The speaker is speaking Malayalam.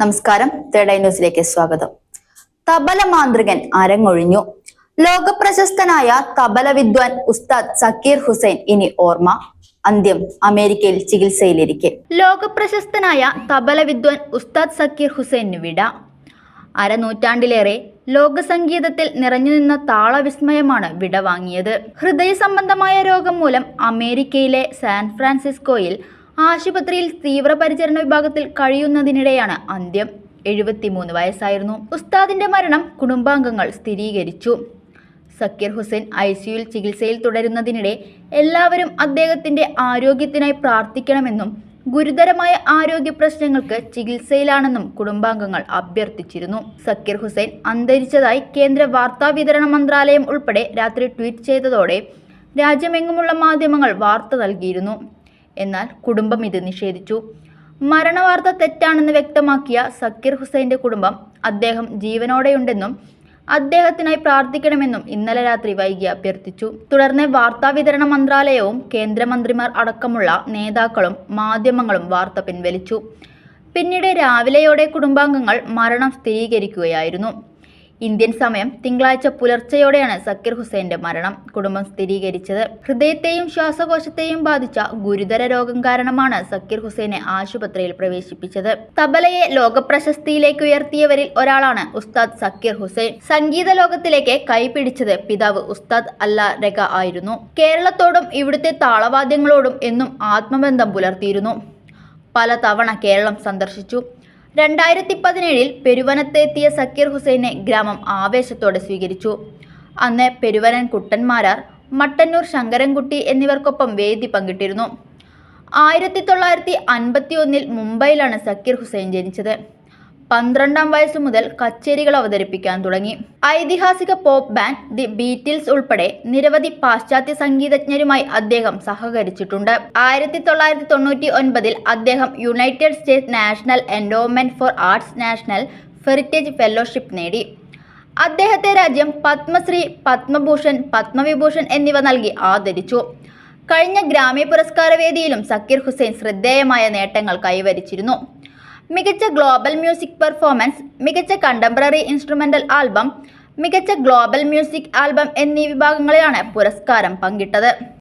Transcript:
നമസ്കാരം. തേർഡ് ന്യൂസിലേക്ക് സ്വാഗതം. തബല മാന്ത്രികൻ അരങ്ങൊഴിഞ്ഞു. ലോകപ്രശസ്തനായ തബല വിദ്വാൻ ഉസ്താദ് സക്കീർ ഹുസൈൻ ഇനി ഓർമ്മ. അന്ത്യം അമേരിക്കയിൽ ചികിത്സയിലിരിക്കെ. ലോകപ്രശസ്തനായ തബല വിദ്വാൻ ഉസ്താദ് സക്കീർ ഹുസൈന് വിട. അരനൂറ്റാണ്ടിലേറെ ലോകസംഗീതത്തിൽ നിറഞ്ഞുനിന്ന താളവിസ്മയമാണ് വിടവാങ്ങിയത് ഹൃദയ സംബന്ധമായ രോഗം മൂലം അമേരിക്കയിലെ സാൻ ഫ്രാൻസിസ്കോയിൽ ആശുപത്രിയിൽ തീവ്രപരിചരണ വിഭാഗത്തിൽ കഴിയുന്നതിനിടെയാണ് അന്ത്യം. എഴുപത്തിമൂന്ന് വയസ്സായിരുന്നു. ഉസ്താദിന്റെ മരണം കുടുംബാംഗങ്ങൾ സ്ഥിരീകരിച്ചു. സക്കീർ ഹുസൈൻ ഐ സിയുയിൽ ചികിത്സയിൽ തുടരുന്നതിനിടെ എല്ലാവരും അദ്ദേഹത്തിന്റെ ആരോഗ്യത്തിനായി പ്രാർത്ഥിക്കണമെന്നും ഗുരുതരമായ ആരോഗ്യ പ്രശ്നങ്ങൾക്ക് ചികിത്സയിലാണെന്നും കുടുംബാംഗങ്ങൾ അഭ്യർത്ഥിച്ചിരുന്നു. സക്കീർ ഹുസൈൻ അന്തരിച്ചതായി കേന്ദ്ര വാർത്താ വിതരണ മന്ത്രാലയം ഉൾപ്പെടെ രാത്രി ട്വീറ്റ് ചെയ്തതോടെ രാജ്യമെങ്ങുമുള്ള മാധ്യമങ്ങൾ വാർത്ത നൽകിയിരുന്നു. എന്നാൽ കുടുംബം ഇത് നിഷേധിച്ചു. മരണവാർത്ത തെറ്റാണെന്ന് വ്യക്തമാക്കിയ സക്കീർ ഹുസൈന്റെ കുടുംബം അദ്ദേഹം ജീവനോടെയുണ്ടെന്നും അദ്ദേഹത്തിനായി പ്രാർത്ഥിക്കണമെന്നും ഇന്നലെ രാത്രി വൈകി അഭ്യർത്ഥിച്ചു. തുടർന്ന് വാർത്താ വിതരണ മന്ത്രാലയവും കേന്ദ്രമന്ത്രിമാർ അടക്കമുള്ള നേതാക്കളും മാധ്യമങ്ങളും വാർത്ത പിൻവലിച്ചു. പിന്നീട് രാവിലെയോടെ കുടുംബാംഗങ്ങൾ മരണം സ്ഥിരീകരിക്കുകയായിരുന്നു. ഇന്ത്യൻ സമയം തിങ്കളാഴ്ച പുലർച്ചെയോടെയാണ് സക്കീർ ഹുസൈന്റെ മരണം. കുടുംബം സ്ഥിരീകരിച്ചത്. ഹൃദയത്തെയും ശ്വാസകോശത്തെയും ബാധിച്ച ഗുരുതര രോഗം കാരണമാണ് സക്കീർ ഹുസൈനെ ആശുപത്രിയിൽ പ്രവേശിപ്പിച്ചത്. തബലയെ ലോകപ്രശസ്തിയിലേക്ക് ഉയർത്തിയവരിൽ ഒരാളാണ് ഉസ്താദ് സക്കീർ ഹുസൈൻ. സംഗീത ലോകത്തിലേക്ക് കൈപിടിച്ചത് പിതാവ് ഉസ്താദ് അല്ല രഗ ആയിരുന്നു. കേരളത്തോടും ഇവിടുത്തെ താളവാദ്യങ്ങളോടും എന്നും ആത്മബന്ധം പുലർത്തിയിരുന്നു. പല തവണ കേരളം സന്ദർശിച്ചു. രണ്ടായിരത്തി പതിനേഴിൽ പെരുവനത്തെത്തിയ സക്കീർ ഹുസൈനെ ഗ്രാമം ആവേശത്തോടെ സ്വീകരിച്ചു. അന്ന് പെരുവനൻ കുട്ടന്മാരാർ മട്ടന്നൂർ ശങ്കരൻകുട്ടി എന്നിവർക്കൊപ്പം വേദി പങ്കിട്ടിരുന്നു. ആയിരത്തി തൊള്ളായിരത്തി അൻപത്തി ഒന്നിൽ മുംബൈയിലാണ് സക്കീർ ഹുസൈൻ ജനിച്ചത്. പന്ത്രണ്ടാം വയസ്സു മുതൽ കച്ചേരികൾ അവതരിപ്പിക്കാൻ തുടങ്ങി. ഐതിഹാസിക പോപ്പ് ബാൻഡ് ദി ബീറ്റിൽസ് ഉൾപ്പെടെ നിരവധി പാശ്ചാത്യ സംഗീതജ്ഞരുമായി അദ്ദേഹം സഹകരിച്ചിട്ടുണ്ട്. ആയിരത്തി തൊള്ളായിരത്തി തൊണ്ണൂറ്റി ഒൻപതിൽ അദ്ദേഹം United States National Endowment for Arts National Heritage Fellowship നേടി. അദ്ദേഹത്തെ രാജ്യം പത്മശ്രീ പത്മഭൂഷൺ പത്മവിഭൂഷൺ എന്നിവ നൽകി ആദരിച്ചു. കഴിഞ്ഞ ഗ്രാമി പുരസ്കാര വേദിയിലും സക്കീർ ഹുസൈൻ ശ്രദ്ധേയമായ നേട്ടങ്ങൾ കൈവരിച്ചിരുന്നു. മികച്ച ഗ്ലോബൽ മ്യൂസിക് പെർഫോമൻസ് മികച്ച കണ്ടംപററി ഇൻസ്ട്രുമെന്റൽ ആൽബം മികച്ച ഗ്ലോബൽ മ്യൂസിക് ആൽബം എന്നീ വിഭാഗങ്ങളിലാണ് പുരസ്കാരം പങ്കിട്ടത്.